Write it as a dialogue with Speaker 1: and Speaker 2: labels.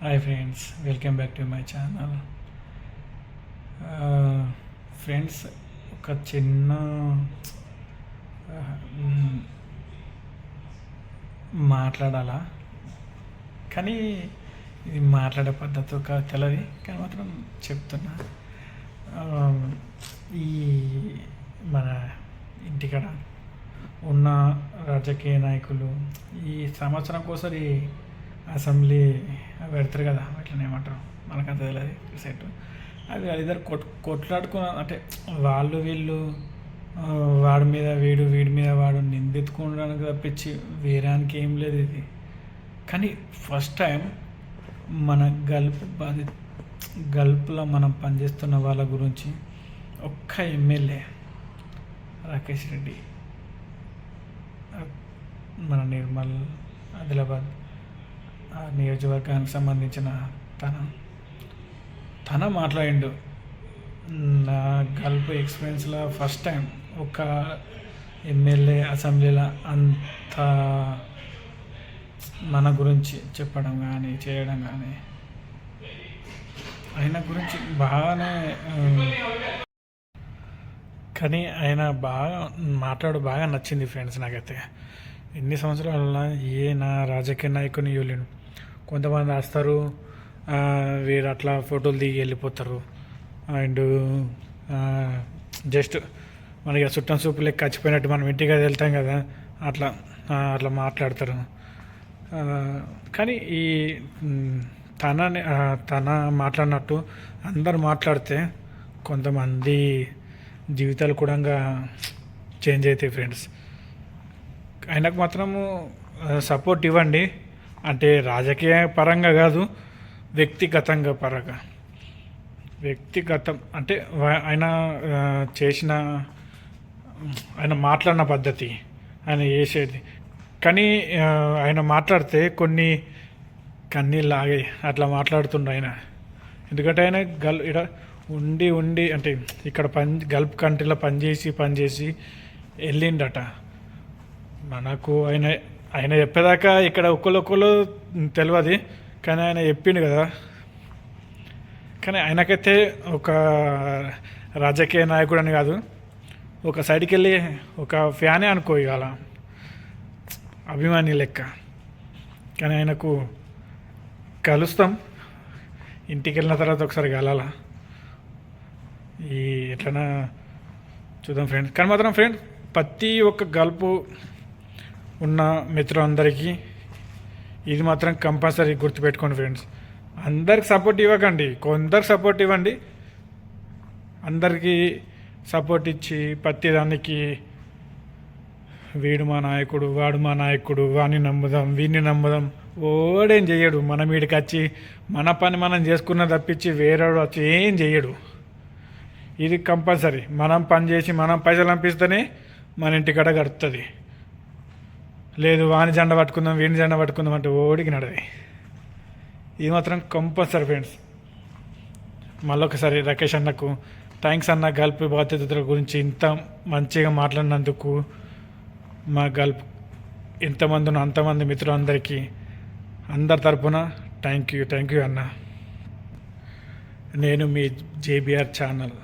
Speaker 1: Hi friends welcome back to my channel friends ఒక చిన్న uh, మాట్లాడాలా? కానీ ఇది మాట్లాడే పద్ధతి ఒక తెలది కానీ మాత్రం చెప్తున్నా. Um, ఈ మన ఇంటికాడ ఉన్న రాజకీయ నాయకులు ఈ సంవత్సరం కోసరి అసెంబ్లీ పెడతారు కదా అట్లనే ఏమంటారు? మనకు అంత తెలియదు సెట్. అది ఇద్దరు కొట్ కొట్లాడుకున్న అంటే వాళ్ళు వీళ్ళు వాడి మీద వీడు వీడి మీద వాడు నిందెత్తుకోవడానికి తప్పించి వేరానికి ఏం లేదు ఇది. కానీ ఫస్ట్ టైం మన గల్ప్ బాధి గల్ప్లో మనం పనిచేస్తున్న వాళ్ళ గురించి ఒక్క ఎమ్మెల్యే రాకేష్ రెడ్డి మన నిర్మల్ ఆదిలాబాద్ నియోజకవర్గానికి సంబంధించిన తన తన మాట్లాడిండు. నా గల్ఫ్ ఎక్స్పీరియన్స్లో ఫస్ట్ టైం ఒక ఎమ్మెల్యే అసెంబ్లీలో అంత మన గురించి చెప్పడం కానీ చేయడం కానీ ఆయన గురించి బాగానే కానీ ఆయన బాగా మాట్లాడు బాగా నచ్చింది ఫ్రెండ్స్ నాకైతే. ఎన్ని సంవత్సరాల ఏ నా రాజకీయ నాయకుని ఇవ్వలేను. కొంతమంది వస్తారు వీరు అట్లా ఫోటోలు దిగి వెళ్ళిపోతారు. అండ్ జస్ట్ మనకి ఆ చుట్టం సూపు లెక్క చచ్చిపోయినట్టు మనం ఇంటికి వెళ్తాం కదా అట్లా అట్లా మాట్లాడతారు. కానీ ఈ తన తన మాట్లాడినట్టు అందరు మాట్లాడితే కొంతమంది జీవితాలు కూడా చేంజ్ అవుతాయి ఫ్రెండ్స్. ఆయనకు మాత్రము సపోర్ట్ ఇవ్వండి. అంటే రాజకీయ పరంగా కాదు వ్యక్తిగతంగా పరంగా. వ్యక్తిగతం అంటే ఆయన చేసిన ఆయన మాట్లాడిన పద్ధతి ఆయన చేసేది. కానీ ఆయన మాట్లాడితే కొన్ని కన్నీళ్ళు ఆగాయి అట్లా మాట్లాడుతుండ ఆయన. ఎందుకంటే ఆయన గల్ ఇక్కడ ఉండి ఉండి అంటే ఇక్కడ పని గల్ఫ్ కంట్రీలో పనిచేసి పనిచేసి వెళ్ళిండట. మనకు ఆయన ఆయన చెప్పేదాకా ఇక్కడ ఒక్కరు తెలియదు కానీ ఆయన చెప్పిండు కదా. కానీ ఆయనకైతే ఒక రాజకీయ నాయకుడు అని కాదు ఒక సైడ్కి వెళ్ళి ఒక ఫ్యానే అనుకో ఇవాళ. అభిమాని లెక్క. కానీ ఆయనకు కలుస్తాం. ఇంటికి వెళ్ళిన తర్వాత ఒకసారి కలాల. ఈ ఎట్లనా చూద్దాం ఫ్రెండ్స్ కానీ మాత్రం ఫ్రెండ్ ప్రతి ఒక్క గల్పు ఉన్న మిత్రులందరికీ ఇది మాత్రం కంపల్సరీ గుర్తుపెట్టుకోండి ఫ్రెండ్స్. అందరికి సపోర్ట్ ఇవ్వకండి. కొందరికి సపోర్ట్ ఇవ్వండి. అందరికీ సపోర్ట్ ఇచ్చి ప్రతి దానికి వీడు మా నాయకుడు వాడు మా నాయకుడు వాడిని నమ్ముదాం వీడిని నమ్ముదాం. ఓడేం చెయ్యడు. మన వీడికి వచ్చి మన పని మనం చేసుకున్న తప్పించి వేరేవాడు వచ్చి ఏం చెయ్యడు. ఇది కంపల్సరీ. మనం పని చేసి మనం పైసలు పంపిస్తేనే మన ఇంటికాడ గడుపుతుంది లేదు వాని జెండ పట్టుకుందాం వీని జెండ పట్టుకుందాం అంటే ఓడికి నడది ఇది మాత్రం కంపల్సరీ ఫ్రెండ్స్. మళ్ళొకసారి రాకేష్ అన్నకు థ్యాంక్స్ అన్న గల్ప్ బాధ్యతల గురించి ఇంత మంచిగా మాట్లాడినందుకు మా గల్ప్ ఎంతమంది ఉన్న అంతమంది మిత్రులందరికీ అందరి తరపున థ్యాంక్ యూ థ్యాంక్ యూ అన్న. నేను మీ జేబిఆర్ ఛానల్.